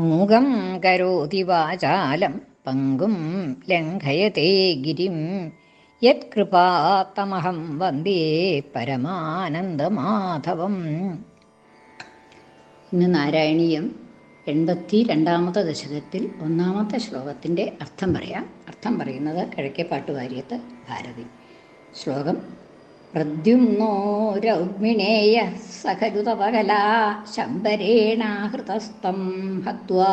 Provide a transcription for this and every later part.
മൂകം കരോതി വാചാലം പങ്കും ലംഘയത്തെ ഗിരിം. യത്കൃപാത്തമഹം വന്ദേ പരമാനന്ദമാധവം. ഇന്ന് നാരായണീയം എൺപത്തി രണ്ടാമത്തെ ദശകത്തിൽ ഒന്നാമത്തെ ശ്ലോകത്തിന്റെ അർത്ഥം പറയാം. അർത്ഥം പറയുന്നത് കിഴക്കേ പാട്ടുകാരിയത്ത് ഭാരതി. ശ്ലോകം പ്രദ്യുമ്നോ രൗഗ്മിണേയ സഖരുതപകലാ ശമ്പരേണാഹൃതസ്തം ഹത്വാ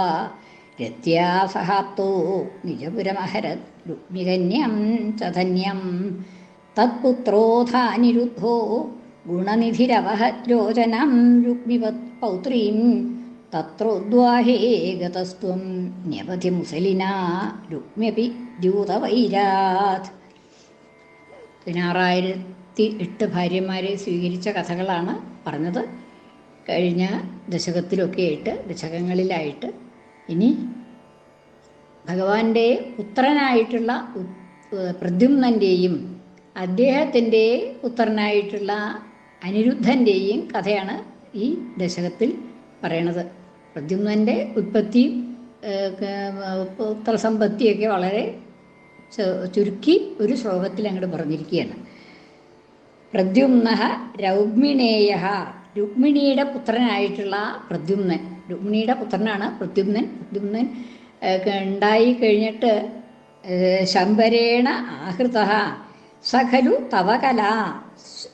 निजपुरमहरत् സഹാത്തോ നിജപുരമഹരത് രുഗ്മികന്യം ച ധന്യം തത്പുത്രോധാനിരുദ്ധോ ഗുണനിധിരവഹലോചനം രുഗ്മിവത് പൗത്രീം തത്രോദ്വാഹേഗതസ്ത്വം ന്യപതി മുസലിന മുസലിനാ രുഗ്മ്യപി ദ്യൂതവൈരാത് പതിനാറായിരത്തി എട്ട് ഭാര്യമാരെ സ്വീകരിച്ച കഥകളാണ് പറഞ്ഞത്. കഴിഞ്ഞ ദശകത്തിലൊക്കെ ആയിട്ട് ദശകങ്ങളിലായിട്ട് ഇനി ഭഗവാന്റെ പുത്രനായിട്ടുള്ള പ്രദ്യുമ്നന്റെയും അദ്ദേഹത്തിന്റെ പുത്രനായിട്ടുള്ള അനിരുദ്ധന്റെയും കഥയാണ് ഈ ദശകത്തിൽ പറയണത്. പ്രദ്യുമ്നന്റെ ഉൽപ്പത്തി പുത്രസമ്പത്തിയൊക്കെ വളരെ ചുരുക്കി ഒരു ശ്ലോകത്തിൽ അങ്ങോട്ട് പറഞ്ഞിരിക്കുകയാണ്. പ്രദ്യുമ്ന രൗഗ്മിണേയ. രുക്മിണിയുടെ പുത്രനായിട്ടുള്ള പ്രദ്യുമ്നൻ. രുക്മിണിയുടെ പുത്രനാണ് പ്രദ്യുമ്നൻ. പ്രദ്യുമ്നൻ ഉണ്ടായി കഴിഞ്ഞിട്ട് ശമ്പരേണ ആഹൃത. സഖലു തവകല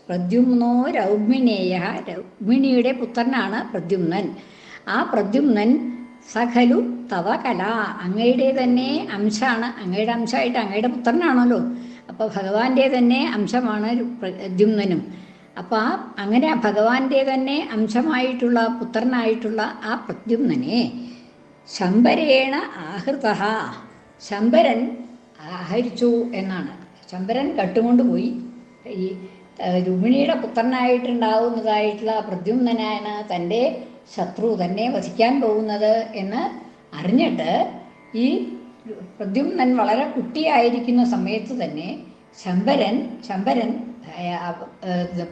പ്രദ്യുമ്നോ രൗഗ്മിണേയ. രൗഗ്മിണിയുടെ പുത്രനാണ് പ്രദ്യുമ്നൻ. ആ പ്രദ്യുമ്നൻ സഖലു തവകല അങ്ങയുടെ തന്നെ അംശമാണ് അങ്ങയുടെ അംശമായിട്ട് അങ്ങയുടെ പുത്രനാണല്ലോ. അപ്പോൾ ഭഗവാന്റെ തന്നെ അംശമാണ് പ്രദ്യുമ്നനും അപ്പോൾ ആ അങ്ങനെ ഭഗവാന്റെ തന്നെ അംശമായിട്ടുള്ള പുത്രനായിട്ടുള്ള ആ പ്രദ്യുമ്നനെ ശമ്പരേണ ആഹൃത ശമ്പരൻ ആഹരിച്ചു എന്നാണ്. ശമ്പരൻ കട്ടുകൊണ്ട് പോയി ഈ രുക്മിണിയുടെ പുത്രനായിട്ടുണ്ടാവുന്നതായിട്ടുള്ള പ്രദ്യുമ്നനാണ് തന്റെ ശത്രു തന്നെ വധിക്കാൻ പോകുന്നത് എന്ന് അറിഞ്ഞിട്ട് ഈ പ്രദ്യുമ്നൻ വളരെ കുട്ടിയായിരിക്കുന്ന സമയത്ത് തന്നെ ശമ്പരൻ ശമ്പരൻ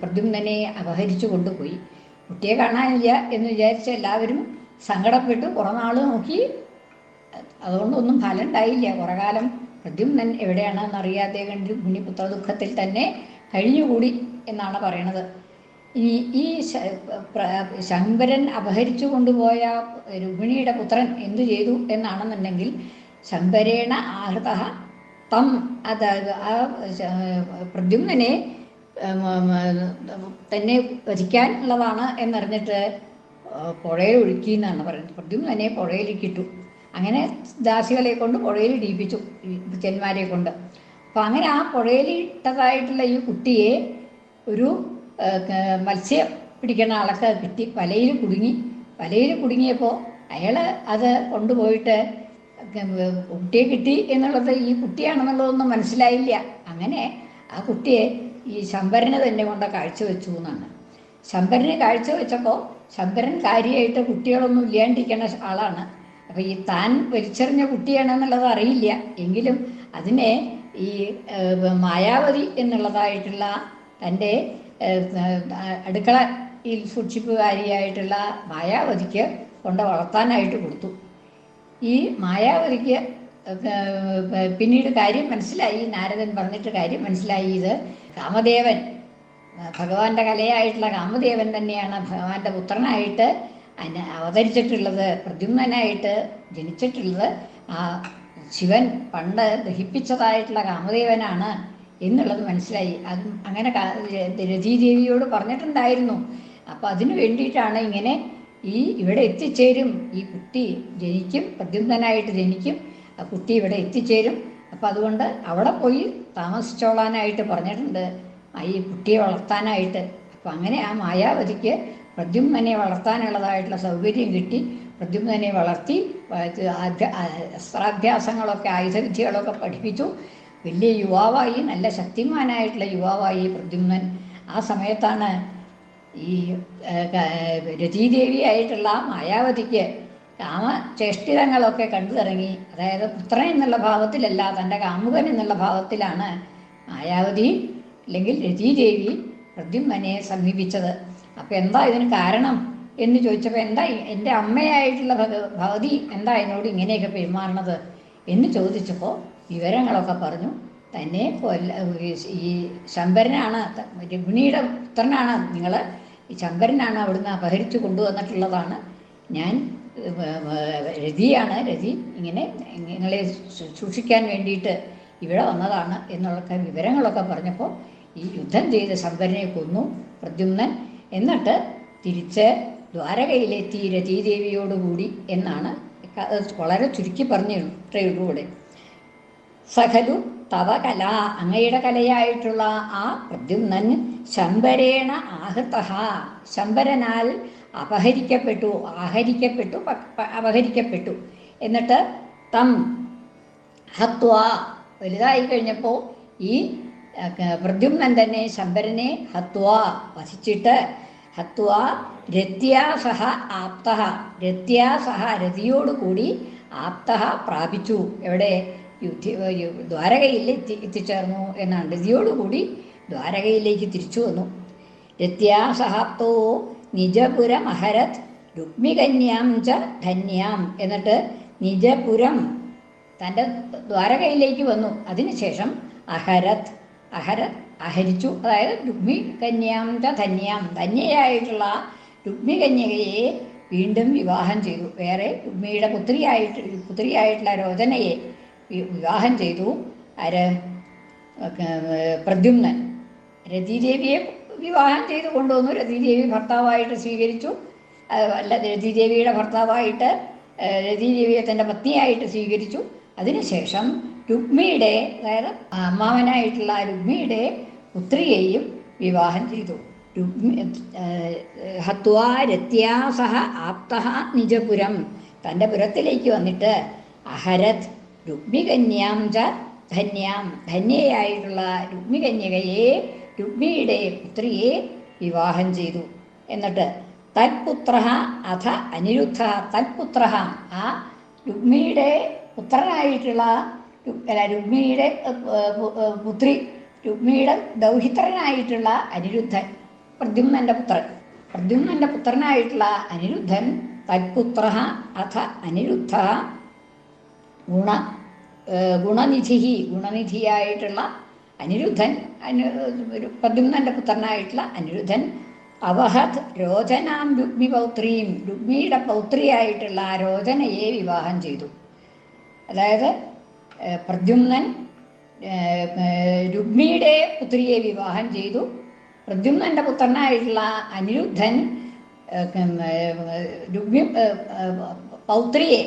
പ്രദ്യുമ്നനെ അപഹരിച്ചു കൊണ്ടുപോയി. കുട്ടിയെ കാണാനില്ല എന്ന് വിചാരിച്ച എല്ലാവരും സങ്കടപ്പെട്ട് കുറേ നാൾ നോക്കി. അതുകൊണ്ടൊന്നും ഫലം ഉണ്ടായില്ല. കുറേ കാലം പ്രദ്യുമ്നൻ എവിടെയാണെന്ന് അറിയാതെ കണ്ട് മുനിപുത്ര ദുഃഖത്തിൽ തന്നെ കഴിഞ്ഞുകൂടി എന്നാണ് പറയണത്. ഇനി ഈ ശങ്കരൻ അപഹരിച്ചു കൊണ്ടുപോയ രുക്മിണിയുടെ പുത്രൻ എന്തു ചെയ്തു എന്നാണെന്നുണ്ടെങ്കിൽ ശങ്കരേണ ആഹൃത തം. അതായത് ആ പ്രദ്യുമ്നെ തന്നെ വധിക്കാൻ ഉള്ളതാണ് എന്നറിഞ്ഞിട്ട് പുഴയിൽ ഒഴുക്കി എന്നാണ് പറയുന്നത്. പ്രദ്യുമ്നെ പുഴയിലേക്കിട്ടു. അങ്ങനെ ദാസികളെ കൊണ്ട് പുഴയിൽ ഇടിയിപ്പിച്ചു ചെന്മാരെ കൊണ്ട്. അപ്പം അങ്ങനെ ആ പുഴയിൽ ഇട്ടതായിട്ടുള്ള ഈ കുട്ടിയെ ഒരു മത്സ്യം പിടിക്കുന്ന ആളൊക്കെ കിട്ടി. വലയിൽ കുടുങ്ങി. വലയിൽ കുടുങ്ങിയപ്പോൾ അയാൾ അത് കൊണ്ടുപോയിട്ട് കുട്ടിയെ കിട്ടി എന്നുള്ളത് ഈ കുട്ടിയാണെന്നുള്ളതൊന്നും മനസ്സിലായില്ല. അങ്ങനെ ആ കുട്ടിയെ ഈ ശമ്പരന് തന്നെ കൊണ്ട് കാഴ്ചവെച്ചു എന്നാണ്. ശമ്പരന് കാഴ്ചവെച്ചപ്പോൾ ശമ്പരൻ കാര്യമായിട്ട് കുട്ടികളൊന്നും ഇല്ലാണ്ടിരിക്കുന്ന ആളാണ്. അപ്പോൾ ഈ താൻ വലിച്ചെറിഞ്ഞ കുട്ടിയാണെന്നുള്ളത് അറിയില്ല. എങ്കിലും അതിനെ ഈ മായാവതി എന്നുള്ളതായിട്ടുള്ള തന്റെ അടുക്കളയിൽ സൂക്ഷിപ്പുകാരിയായിട്ടുള്ള മായാവതിക്ക് കൊണ്ട് വളർത്താനായിട്ട് കൊടുത്തു. ഈ മായാവതിക്ക് പിന്നീട് കാര്യം മനസ്സിലായി നാരദൻ പറഞ്ഞിട്ട് കാര്യം മനസ്സിലായി ഇത് കാമദേവൻ. ഭഗവാന്റെ കലയായിട്ടുള്ള കാമദേവൻ തന്നെയാണ് ഭഗവാന്റെ പുത്രനായിട്ട് അവതരിച്ചിട്ടുള്ളത് പ്രദ്യുമ്നായിട്ട് ജനിച്ചിട്ടുള്ളത്. ആ ശിവൻ പണ്ട് ദഹിപ്പിച്ചതായിട്ടുള്ള കാമദേവനാണ് എന്നുള്ളത് മനസ്സിലായി. അത് അങ്ങനെ രതീദേവിയോട് പറഞ്ഞിട്ടുണ്ടായിരുന്നു. അപ്പം അതിനു വേണ്ടിയിട്ടാണ് ഇങ്ങനെ ഈ ഇവിടെ എത്തിച്ചേരും. ഈ കുട്ടി ജനിക്കും പ്രദ്യുന്തനായിട്ട് ജനിക്കും. ആ കുട്ടി ഇവിടെ എത്തിച്ചേരും. അപ്പം അതുകൊണ്ട് അവിടെ പോയി താമസിച്ചോളാനായിട്ട് പറഞ്ഞിട്ടുണ്ട്. ഈ കുട്ടിയെ വളർത്താനായിട്ട്. അപ്പം അങ്ങനെ ആ മായാവതിക്ക് പ്രദ്യുമ്നെ വളർത്താനുള്ളതായിട്ടുള്ള സൗകര്യം കിട്ടി. പ്രദ്യുമ്നെ വളർത്തി അസ്ത്രാഭ്യാസങ്ങളൊക്കെ ആയുധവിദ്യകളൊക്കെ പഠിപ്പിച്ചു. വലിയ യുവാവായി നല്ല ശക്തിമാനായിട്ടുള്ള യുവാവായി പ്രദ്യുമ്നൻ. ആ സമയത്താണ് ഈ രതീദേവിയായിട്ടുള്ള മായാവതിക്ക് കാമചേഷ്ടിതങ്ങളൊക്കെ കണ്ടു തുടങ്ങി. അതായത് പുത്രൻ എന്നുള്ള ഭാവത്തിലല്ല തന്റെ കാമുകൻ എന്നുള്ള ഭാവത്തിലാണ് മായാവതി അല്ലെങ്കിൽ രതീദേവി പ്രദ്യുമ്മനെ സമീപിച്ചത്. അപ്പം എന്താ ഇതിന് കാരണം എന്ന് ചോദിച്ചപ്പോൾ എന്താ എന്റെ അമ്മയായിട്ടുള്ള ഭഗ ഭഗവതി എന്താ എന്നോട് ഇങ്ങനെയൊക്കെ പെരുമാറണത് എന്ന് ചോദിച്ചപ്പോൾ വിവരങ്ങളൊക്കെ പറഞ്ഞു. തന്നെ കൊല്ല ഈ ശമ്പരനാണ് രുക്മിണിയുടെ പുത്രനാണ് നിങ്ങൾ ശങ്കരനാണ് അവിടുന്ന് അപഹരിച്ചു കൊണ്ടുവന്നിട്ടുള്ളതാണ്. ഞാൻ രതിയാണ് രതി ഇങ്ങനെ നിങ്ങളെ സൂക്ഷിക്കാൻ വേണ്ടിയിട്ട് ഇവിടെ വന്നതാണ് എന്നുള്ള വിവരങ്ങളൊക്കെ പറഞ്ഞപ്പോൾ ഈ യുദ്ധം ചെയ്ത് ശങ്കരനെ കൊന്നു പ്രദ്യുമ്നൻ. എന്നിട്ട് തിരിച്ച് ദ്വാരകയിലെത്തി രതീദേവിയോടുകൂടി എന്നാണ് വളരെ ചുരുക്കി പറഞ്ഞു ഇത്രയുള്ളൂടെ സഖലു തവ കല അങ്ങയുടെ കലയായിട്ടുള്ള ആ പ്രദ്യുമ്നൻ ശമ്പരേണ ആഹൃത ശമ്പരനാൽ അപഹരിക്കപ്പെട്ടു ആഹരിക്കപ്പെട്ടു അപഹരിക്കപ്പെട്ടു. എന്നിട്ട് തം ഹത്വ. വലുതായി കഴിഞ്ഞപ്പോൾ ഈ പ്രദ്യുമ്നൻ തന്നെ ശമ്പരനെ ഹത്വ വസിച്ചിട്ട് ഹത്വ രത്യാസഹ ആപ്ത രത്യാസഹ രതിയോടുകൂടി ആപ്ത പ്രാപിച്ചു. എവിടെ? ദ്വാരകയിൽ എത്തി എത്തിച്ചേർന്നു എന്നാണ്. രതിയോടുകൂടി ദ്വാരകയിലേക്ക് തിരിച്ചു വന്നു. രത്യാസഹാപ്തോ നിജപുരമഹരത് രുക്മികന്യാം ച ധന്യാം എന്നിട്ട് നിജപുരം തന്റെ ദ്വാരകയിലേക്ക് വന്നു. അതിനുശേഷം അഹരത് അഹരത് അഹരിച്ചു. അതായത് രുക്മി കന്യാം ച ധന്യാം ധന്യയായിട്ടുള്ള രുക്മി കന്യകയെ വീണ്ടും വിവാഹം ചെയ്തു. വേറെ രുക്മിയുടെ പുത്രിയായിട്ട് പുത്രിയായിട്ടുള്ള രോചനയെ വിവാഹം ചെയ്തു. ആര് പ്രദ്യുമ്നൻ. രതിദേവിയെ വിവാഹം ചെയ്തു കൊണ്ടുവന്നു. രതിദേവി ഭർത്താവായിട്ട് സ്വീകരിച്ചു. അല്ല രതിദേവിയുടെ ഭർത്താവായിട്ട് രതിദേവിയെ തന്റെ പത്നിയായിട്ട് സ്വീകരിച്ചു. അതിനുശേഷം രുക്മിയുടെ അതായത് അമ്മാവനായിട്ടുള്ള രുക്മിയുടെ പുത്രിയെയും വിവാഹം ചെയ്തു. ഹത്വാ രത്യാസഹ ആപ്തഹ ആപ്ത നിജപുരം. തന്റെ പുരത്തിലേക്ക് വന്നിട്ട് അഹരത് രുക്മികന്യാം ച ധന്യാം ധന്യയായിട്ടുള്ള രുക്മികന്യകയെ രുക്മിയുടെ പുത്രിയെ വിവാഹം ചെയ്തു. എന്നിട്ട് തൽപുത്ര അഥ അനിരുദ്ധ തൽപുത്ര ആ രുക്മിയുടെ പുത്രനായിട്ടുള്ള അല്ല രുക്മിയുടെ പുത്രി രുക്മിയുടെ ദൗഹിത്രനായിട്ടുള്ള അനിരുദ്ധൻ പ്രദ്യുമ്നന്റെ പുത്രൻ. പ്രദ്യുമ്നന്റെ പുത്രനായിട്ടുള്ള അനിരുദ്ധൻ തൽപുത്ര അഥ അനിരുദ്ധ ഗുണ ഗുണനിധി ഗുണനിധിയായിട്ടുള്ള അനിരുദ്ധൻ അനു ഒരു പ്രദ്യുമ്നന്റെ പുത്രനായിട്ടുള്ള അനിരുദ്ധൻ അവഹത് രോചനാം രുഗ്മി പൗത്രിയും രുഗ്മിയുടെ പൗത്രിയായിട്ടുള്ള ആ രോചനയെ വിവാഹം ചെയ്തു. അതായത് പ്രദ്യുമ്നൻ ഏർ, പുത്രിയെ വിവാഹം ചെയ്തു. പ്രദ്യുമ്നന്റെ പുത്രനായിട്ടുള്ള അനിരുദ്ധൻ ഏർ, പൗത്രിയെ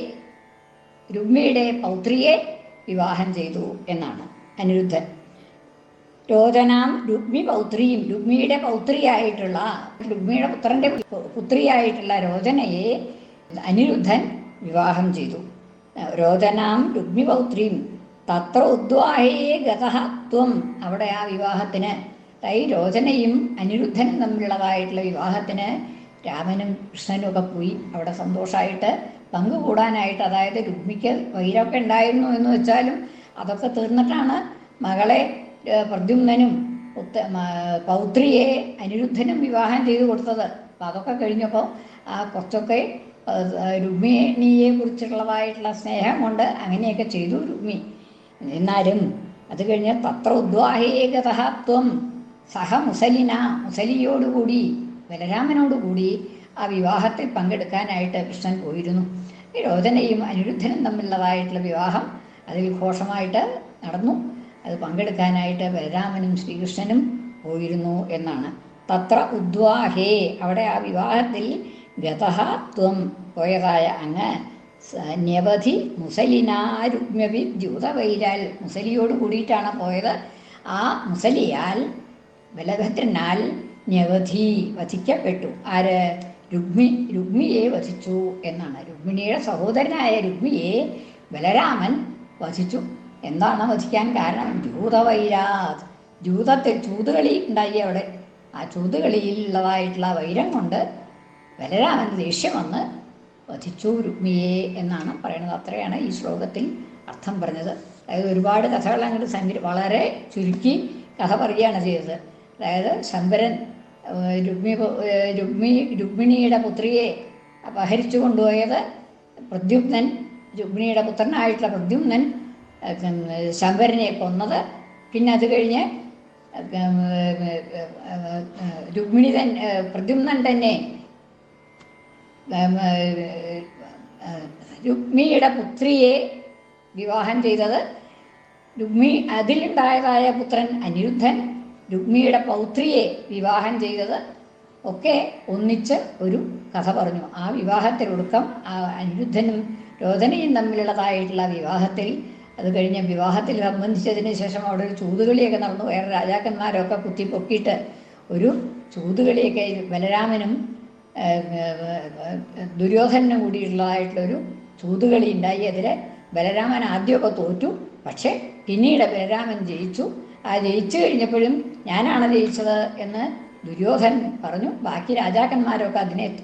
രുക്മിയുടെ പൗത്രിയെ വിവാഹം ചെയ്തു എന്നാണ് അനിരുദ്ധൻ. രോചനാം രുക്മി പൗത്രിയും രുക്മിയുടെ പൗത്രിയായിട്ടുള്ള രുക്മിയുടെ പുത്രന്റെ പുത്രിയായിട്ടുള്ള രോചനയെ അനിരുദ്ധൻ വിവാഹം ചെയ്തു. രോചനാം രുക്മി പൗത്രിയും തത്ര ഉദ്വാഹയെ ഗതഹത്വം അവിടെ ആ വിവാഹത്തിന് തൈ രോചനയും അനിരുദ്ധനും തമ്മിലുള്ളതായിട്ടുള്ള വിവാഹത്തിന് രാമനും കൃഷ്ണനും ഒക്കെ പോയി അവിടെ സന്തോഷമായിട്ട് പങ്കുകൂടാനായിട്ട് അതായത് രുക്മിക്ക് വൈരൊക്കെ ഉണ്ടായിരുന്നു എന്ന് വെച്ചാലും അതൊക്കെ തീർന്നിട്ടാണ് മകളെ പ്രദ്യുമ്നും പൗത്രിയെ അനിരുദ്ധനും വിവാഹം ചെയ്തു കൊടുത്തത്. അപ്പം അതൊക്കെ കഴിഞ്ഞപ്പോൾ ആ കുറച്ചൊക്കെ രുമിണിയെ കുറിച്ചുള്ളതായിട്ടുള്ള സ്നേഹം കൊണ്ട് അങ്ങനെയൊക്കെ ചെയ്തു രുക്മി. എന്നാലും അത് കഴിഞ്ഞ് തത്ര ഉദ്വാഹേകതഹത്വം സഹ മുസലിന മുസലിയോടുകൂടി ബലരാമനോടുകൂടി ആ വിവാഹത്തിൽ പങ്കെടുക്കാനായിട്ട് കൃഷ്ണൻ പോയിരുന്നു. ഈ രോചനയും അനിരുദ്ധനും തമ്മിലുള്ളതായിട്ടുള്ള വിവാഹം അതിൽ ഘോഷമായിട്ട് നടന്നു. അത് പങ്കെടുക്കാനായിട്ട് ബലരാമനും ശ്രീകൃഷ്ണനും പോയിരുന്നു എന്നാണ്. തത്ര ഉദ്വാഹേ അവിടെ ആ വിവാഹത്തിൽ ഗതഹാത്വം ത്വം പോയതായ അങ്ങ് നിരവധി മുസലിനാരുഗ്മവി ദ്യൂതവൈരാൽ മുസലിയോട് കൂടിയിട്ടാണ് പോയത്. ആ മുസലിയാൽ ബലഭദ്രനാൽ നിരവധി വധിക്കപ്പെട്ടു. ആര്? രുക്മി രുക്മിയെ വധിച്ചു എന്നാണ്. രുക്മിണിയുടെ സഹോദരനായ രുക്മിയെ ബലരാമൻ വധിച്ചു എന്താണ് വധിക്കാൻ കാരണം? ജൂതവൈരാത്. ജൂതത്തെ ചൂതുകളി ഉണ്ടായി അവിടെ. ആ ചൂതുകളിയിലുള്ളതായിട്ടുള്ള വൈരം കൊണ്ട് ബലരാമൻ ദേഷ്യം വന്ന് വധിച്ചു രുക്മിയെ എന്നാണ് പറയുന്നത്. അത്രയാണ് ഈ ശ്ലോകത്തിൽ അർത്ഥം പറഞ്ഞത്. അതായത് ഒരുപാട് കഥകൾ അങ്ങോട്ട് സംഗ്ര വളരെ ചുരുക്കി കഥ പറയുകയാണ് ചെയ്തത്. അതായത് ഏഹ് രുക്മി രുക്മി രുക്മിണിയുടെ പുത്രിയെ അപഹരിച്ചു കൊണ്ടുപോയത് പ്രദ്യുമ്നൻ രുക്മിണിയുടെ പുത്രനായിട്ടുള്ള പ്രദ്യുമ്നൻ ശങ്കരനെ കൊന്നത്. പിന്നെ അത് കഴിഞ്ഞ് രുക്മിണി തന്നെ പ്രദ്യുമ്നൻ തന്നെ രുക്മിയുടെ പുത്രിയെ വിവാഹം ചെയ്തത്. രുക്മി അതിലുണ്ടായതായ പുത്രൻ അനിരുദ്ധൻ. രുക്മിയുടെ പൗത്രിയെ വിവാഹം ചെയ്തത് ഒക്കെ ഒന്നിച്ച് ഒരു കഥ പറഞ്ഞു. ആ വിവാഹത്തിലൊടുക്കം ആ അനിരുദ്ധനും രോധനയും തമ്മിലുള്ളതായിട്ടുള്ള വിവാഹത്തിൽ അത് കഴിഞ്ഞ വിവാഹത്തിൽ സംബന്ധിച്ചതിന് ശേഷം അവിടെ ഒരു ചൂതുകളിയൊക്കെ നടന്നു. വേറെ രാജാക്കന്മാരൊക്കെ കുത്തി പൊക്കിയിട്ട് ഒരു ചൂതുകളിയൊക്കെ ബലരാമനും ദുര്യോധനും കൂടിയിട്ടുള്ളതായിട്ടുള്ളൊരു ചൂതുകളി ഉണ്ടായി. അതിൽ ബലരാമൻ ആദ്യമൊക്കെ തോറ്റു. പക്ഷേ പിന്നീട് ബലരാമൻ ജയിച്ചു. ആ ജയിച്ചു കഴിഞ്ഞപ്പോഴും ഞാനാണ് ജയിച്ചത് എന്ന് ദുര്യോധനൻ പറഞ്ഞു. ബാക്കി രാജാക്കന്മാരൊക്കെ അതിനെ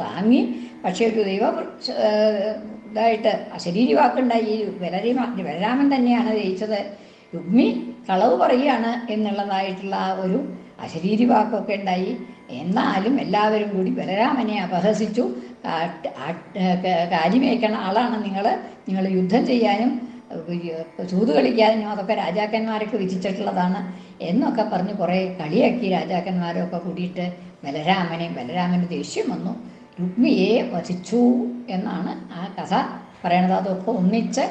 താങ്ങി. പക്ഷേ ഒരു ദൈവ ഇതായിട്ട് അശരീരി വാക്കുണ്ടായി ബലരാമ ബലരാമൻ തന്നെയാണ് ജയിച്ചത് രുഗ്മി കളവ് പറയുകയാണ് എന്നുള്ളതായിട്ടുള്ള ആ ഒരു അശരീരി വാക്കൊക്കെ ഉണ്ടായി. എന്നാലും എല്ലാവരും കൂടി ബലരാമനെ അപഹസിച്ചു. കാര്യമേക്കണ ആളാണ് നിങ്ങൾ നിങ്ങൾ യുദ്ധം ചെയ്യാനും ചൂത് കളിക്കാനും അതൊക്കെ രാജാക്കന്മാരൊക്കെ വിധിച്ചിട്ടുള്ളതാണ് എന്നൊക്കെ പറഞ്ഞ് കുറേ കളിയാക്കി രാജാക്കന്മാരൊക്കെ കൂടിയിട്ട് ബലരാമനെ ബലരാമന് ദേഷ്യം വന്നു. രുക്മിയെ വധിച്ചു എന്നാണ് ആ കഥ പറയണത്. അതൊക്കെ ഒന്നിച്ച്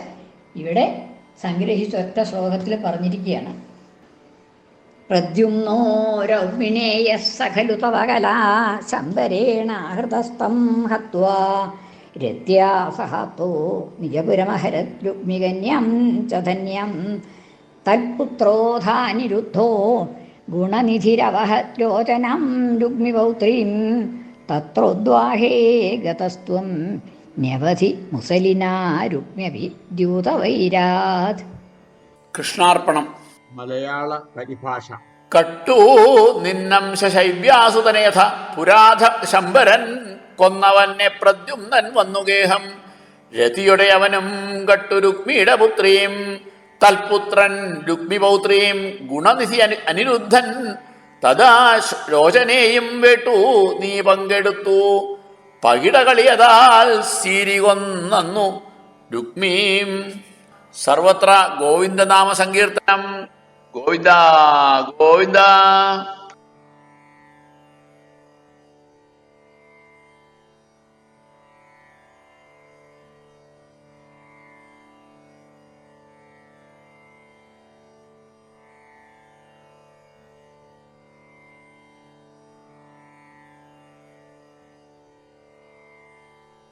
ഇവിടെ സംഗ്രഹിച്ച ഒറ്റ ശ്ലോകത്തിൽ പറഞ്ഞിരിക്കുകയാണ്. പ്രദ്യുമ്നോ രൗമിണേയ സഖലു തവ കലാ ശമ്പരേണ ഹത്വാ രത്യാ സഹത്തോ നിജപുരമഹരദ്രുഗ്മികന്യം ച ധന്യം തൽപുത്രോധാനിരുദ്ധോ ഗുണനിധിരവഹലോചനം രുഗ്മിപൗത്രീം തത്രോദ്വാഹേ ഗതസ്ത്വം ന്യവധി മുസലിനാ രുഗ്മ്യവിദ്യൂതവൈരാത് കൃഷ്ണാർപ്പണം. മലയാള പരിഭാഷ. കട്ടു നിന്നം ശൈവ്യാസുതനേഥ പുരാധ ശമ്പരൻ കൊന്നവനെ പ്രദ്യുമ്നൻ വന്നുഗേഹം രതിയുടെ അവനും കട്ടു രുക്മിയുടെ പുത്രിയും തൽപുത്രൻ രുക്മിപൗത്രിയും ഗുണനിധി അനു അനിരുദ്ധൻ തഥാ രോചനേയും വേട്ടു നീ പങ്കെടുത്തു. പകിടകളിയതാൽ സീരി കൊന്നു രുക്മീം. സർവത്ര ഗോവിന്ദനാമ സങ്കീർത്തനം. ഗോവിന്ദ ഗോവിന്ദ.